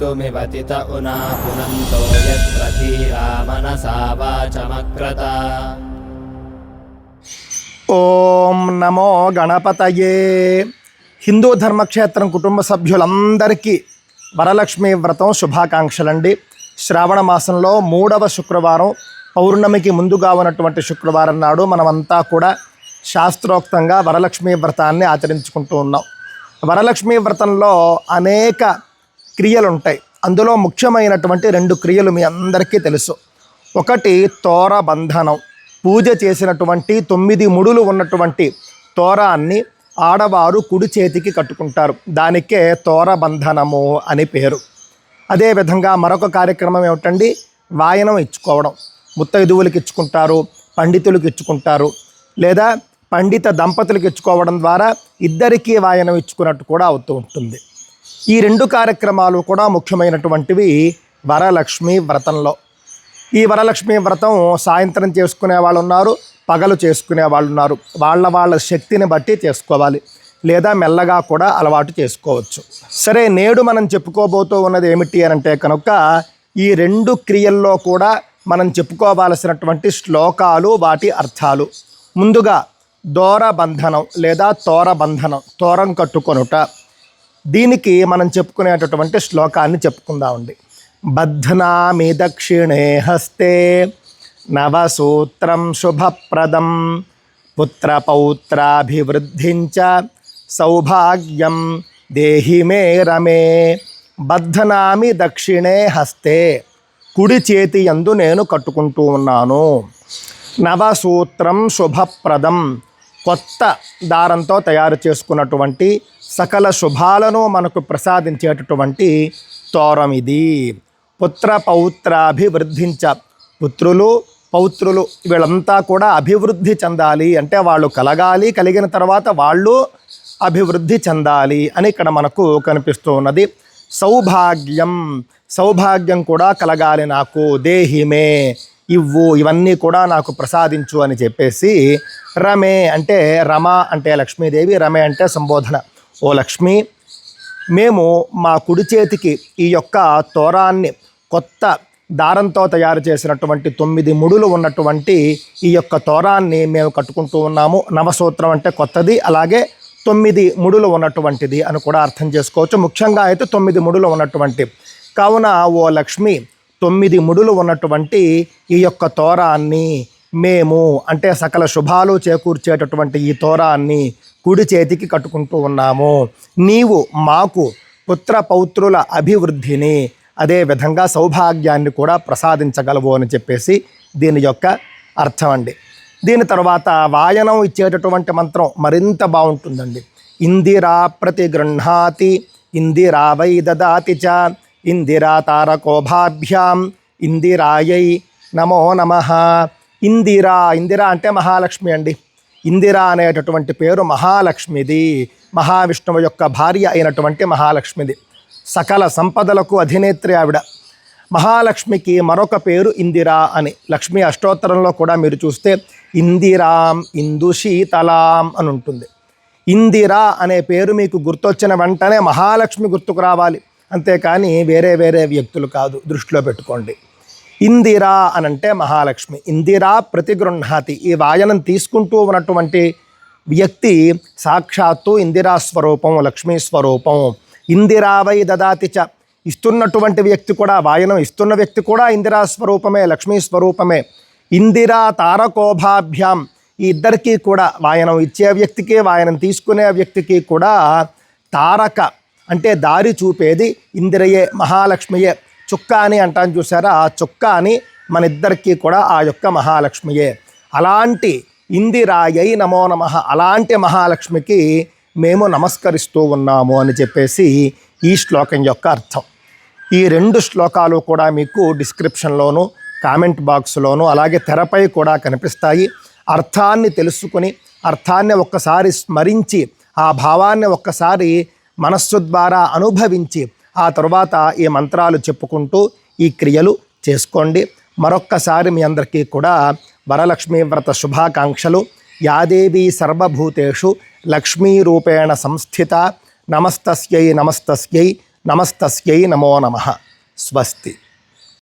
कर्तुमिवतित उना पुनन्तो यत्र धीरा मनसा वाचमक्रता ఓం నమో గణపతయే హిందూ ధర్మక్షేత్రం కుటుంబ సభ్యులందరికీ వరలక్ష్మి వ్రతం శుభాకాంక్షలండి శ్రావణ మాసంలో మూడవ శుక్రవారం పౌర్ణమికి ముందుగా ఉన్నటువంటి శుక్రవారం నాడు మనమంతా కూడా శాస్త్రోక్తంగా వరలక్ష్మి వ్రతాన్ని ఆచరించుకుంటూ ఉన్నాం వరలక్ష్మి వ్రతంలో అనేక క్రియలు ఉంటాయి అందులో ముఖ్యమైనటువంటి రెండు క్రియలు మీ అందరికీ తెలుసు. ఒకటి తోర బంధనం. పూజ చేసినటువంటి తొమ్మిది ముడులు ఉన్నటువంటి తోరాన్ని ఆడవారు కుడి చేతికి కట్టుకుంటారు. దానికే తోర బంధనము అని పేరు. అదేవిధంగా మరొక కార్యక్రమం ఏమిటండి? వాయనం ఇచ్చుకోవడం. ముత్తైదువులకి ఇచ్చుకుంటారు పండితులకు ఇచ్చుకుంటారు లేదా పండిత దంపతులకు ఇచ్చుకోవడం ద్వారా ఇద్దరికీ వాయనం ఇచ్చుకున్నట్టు కూడా అవుతూ ఉంటుంది. ఈ రెండు కార్యక్రమాలు కూడా ముఖ్యమైనటువంటివి వరలక్ష్మి వ్రతంలో. ఈ వరలక్ష్మి వ్రతం సాయంత్రం చేసుకునే వాళ్ళు ఉన్నారు పగలు చేసుకునే వాళ్ళు ఉన్నారు వాళ్ళ వాళ్ళ శక్తిని బట్టి చేసుకోవాలి. లేదా మెల్లగా కూడా అలవాటు చేసుకోవచ్చు. సరే నేడు మనం చెప్పుకోబోతూ ఉన్నది ఏమిటి అని అంటే కనుక ఈ రెండు క్రియల్లో కూడా మనం చెప్పుకోవాల్సినటువంటి శ్లోకాలు వాటి అర్థాలు. ముందుగా దోర బంధనం లేదా తోర బంధనం తోరం కట్టుకొనుట. దీనికి మనం చెప్పుకునేటటువంటి శ్లోకాన్ని చెప్పుకుందామండి. బధ్నామి దక్షిణే హస్తే నవసూత్రం శుభప్రదం పుత్రపౌత్రాభివృద్ధించ సౌభాగ్యం దేహి మే రమే బద్ధనామి దక్షిణే హస్తే కుడి చేతి యందు నేను కట్టుకుంటూ ఉన్నాను. నవసూత్రం శుభప్రదం కొత్త దారంతో తయారు చేసుకున్నటువంటి సకల శుభాలను మనకు ప్రసాదించేటటువంటి తోరం ఇది. పుత్ర పౌత్రాభివృద్ధించ పుత్రులు పౌత్రులు వీళ్ళంతా కూడా అభివృద్ధి చెందాలి అంటే వాళ్ళు కలగాలి కలిగిన తర్వాత వాళ్ళు అభివృద్ధి చెందాలి అని ఇక్కడ మనకు కనిపిస్తూ ఉన్నది. సౌభాగ్యం సౌభాగ్యం కూడా కలగాలి నాకు దేహిమే. ఇవ్వు ఇవన్నీ కూడా నాకు ప్రసాదించు అని చెప్పేసి రమే అంటే రమ అంటే లక్ష్మీదేవి రమే అంటే సంబోధన. ఓ లక్ష్మి మేము మా కుడి చేతికి ఈ యొక్క తోరాన్ని కొత్త దారంతో తయారు చేసినటువంటి తొమ్మిది ముడులు ఉన్నటువంటి ఈ యొక్క తోరాన్ని మేము కట్టుకుంటూ ఉన్నాము. నవసూత్రం అంటే కొత్తది అలాగే తొమ్మిది ముడులు ఉన్నటువంటిది అని కూడా అర్థం చేసుకోవచ్చు. ముఖ్యంగా అయితే తొమ్మిది ముడులు ఉన్నటువంటి. కావున ఓ లక్ష్మి తొమ్మిది ముడులు ఉన్నటువంటి ఈ యొక్క తోరాన్ని మేము అంటే సకల శుభాలు చేకూర్చేటటువంటి ఈ తోరాన్ని కుడి చేతికి కట్టుకుంటూ ఉన్నాము. నీవు మాకు పుత్ర పౌత్రుల అభివృద్ధిని అదే విధంగా సౌభాగ్యాన్ని కూడా ప్రసాదించగలవు అని చెప్పేసి దీని యొక్క అర్థం అండి. దీని తర్వాత వాయనం ఇచ్చేటటువంటి మంత్రం మరింత బాగుంటుందండి. ఇందిరా ప్రతిగృహాతి ఇందిరా వై దదాతి చ ఇందిరాతారకోభాభ్యాం ఇందిరాయై నమో నమ. ఇందిరా ఇందిరా అంటే మహాలక్ష్మి అండి. ఇందిరా అనేటటువంటి పేరు మహాలక్ష్మిది. మహావిష్ణువు యొక్క భార్య అయినటువంటి మహాలక్ష్మిది. సకల సంపదలకు అధినేత్రి ఆవిడ. మహాలక్ష్మికి మరొక పేరు ఇందిరా అని. లక్ష్మి అష్టోత్తరంలో కూడా మీరు చూస్తే ఇందిరాం ఇందు శీతలాం అని ఉంటుంది. ఇందిరా అనే పేరు మీకు గుర్తొచ్చిన వెంటనే మహాలక్ష్మి గుర్తుకు రావాలి. అంతేకాని వేరే వేరే వ్యక్తులు కాదు దృష్టిలో పెట్టుకోండి. ఇందిరా అనంటే మహాలక్ష్మి. ఇందిరా ప్రతిగృహాతి ఈ వాయనం తీసుకుంటూ ఉన్నటువంటి వ్యక్తి సాక్షాత్తు ఇందిరా స్వరూపం లక్ష్మీ స్వరూపం. ఇందిరావై దదాతి చ. ఇస్తున్నటువంటి వ్యక్తి కూడా వాయనం ఇస్తున్న వ్యక్తి కూడా ఇందిరా స్వరూపమే లక్ష్మీ స్వరూపమే. ఇందిరా తారకోభాభ్యాం. ఈ ఇద్దరికీ కూడా వాయనం ఇచ్చే వ్యక్తికి వాయనం తీసుకునే వ్యక్తికి కూడా తారక అంటే దారి చూపేది ఇందిరయే మహాలక్ష్మియే. చుక్క అని అంటాను చూసారా ఆ చుక్క అని మన ఇద్దరికీ కూడా ఆ యొక్క మహాలక్ష్మియే. అలాంటి ఇందిరాయై నమో నమ అలాంటి మహాలక్ష్మికి మేము నమస్కరిస్తూ ఉన్నాము అని చెప్పేసి ఈ శ్లోకం యొక్క అర్థం. ఈ రెండు శ్లోకాలు కూడా మీకు డిస్క్రిప్షన్లోను కామెంట్ బాక్స్లోను అలాగే తెరపై కూడా కనిపిస్తాయి. అర్థాన్ని తెలుసుకుని అర్థాన్ని ఒక్కసారి స్మరించి ఆ భావాన్ని ఒక్కసారి మనస్సు ద్వారా అనుభవించి ఆ తర్వాత ఈ మంత్రాలు చెప్పుకుంటూ ఈ క్రియలు చేసుకోండి. మరొక్కసారి మీ అందరికీ కూడా వరలక్ష్మీ వ్రత శుభాకాంక్షలు. యాదేవీ సర్వభూతేషు లక్ష్మీ రూపేణ సంస్థిత నమస్తస్యై నమస్తస్యై నమస్తస్యై నమో నమ. స్వస్తి.